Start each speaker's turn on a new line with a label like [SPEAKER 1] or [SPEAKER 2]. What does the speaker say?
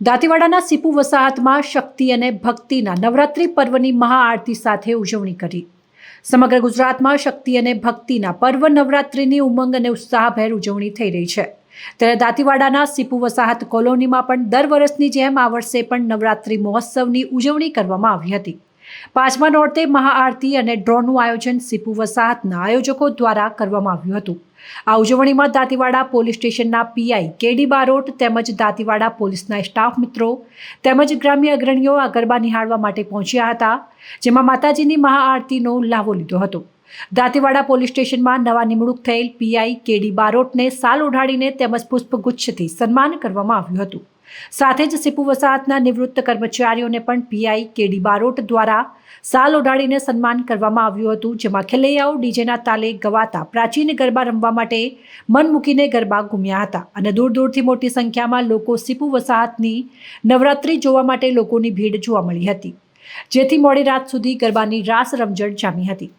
[SPEAKER 1] દાંતીવાડાના સીપુ વસાહતમાં શક્તિ અને ભક્તિના નવરાત્રિ પર્વની મહાઆરતી સાથે ઉજવણી કરી. સમગ્ર ગુજરાતમાં શક્તિ અને ભક્તિના પર્વ નવરાત્રિની ઉમંગ અને ઉત્સાહભેર ઉજવણી થઈ રહી છે. ત્યારે દાંતીવાડાના સીપુ વસાહત કોલોનીમાં પણ દર વર્ષની જેમ આ વર્ષે પણ નવરાત્રિ મહોત્સવની ઉજવણી કરવામાં આવી હતી. પાંચમા નોરતે મહાઆરતી અને ડ્રોનું આયોજન સીપુ વસાહતના આયોજકો દ્વારા કરવામાં આવ્યું હતું. આ ઉજવણીમાં દાંતીવાડા પોલીસ સ્ટેશનના પીઆઈ કેડી બારોટ તેમજ દાંતીવાડા પોલીસના સ્ટાફ મિત્રો તેમજ ગ્રામ્ય અગ્રણીઓ આ ગરબા નિહાળવા માટે પહોંચ્યા હતા, જેમાં માતાજીની મહાઆરતીનો લાવો લીધો હતો. દાંતીવાડા પોલીસ સ્ટેશનમાં નવા નિમણૂક થયેલ પીઆઈ કેડી બારોટને સાલ ઓઢાડીને તેમજ પુષ્પગુચ્છથી સન્માન કરવામાં આવ્યું હતું. સાથે જ સીપુ વસાહતના નિવૃત્ત કર્મચારીઓને પણ પીઆઈ કેડી બારોટ દ્વારા સાલ ઓઢાડીને સન્માન કરવામાં આવ્યું હતું, જેમાં ખેલૈયાઓ ડીજેના તાલે ગવાતા પ્રાચીન ગરબા રમવા માટે મન મૂકીને ગરબા ઘૂમ્યા હતા અને દૂર દૂરથી મોટી સંખ્યામાં લોકો સીપુ વસાહતની નવરાત્રિ જોવા માટે લોકોની ભીડ જોવા મળી હતી, જેથી મોડી રાત સુધી ગરબાની રાસ રમઝટ જામી હતી.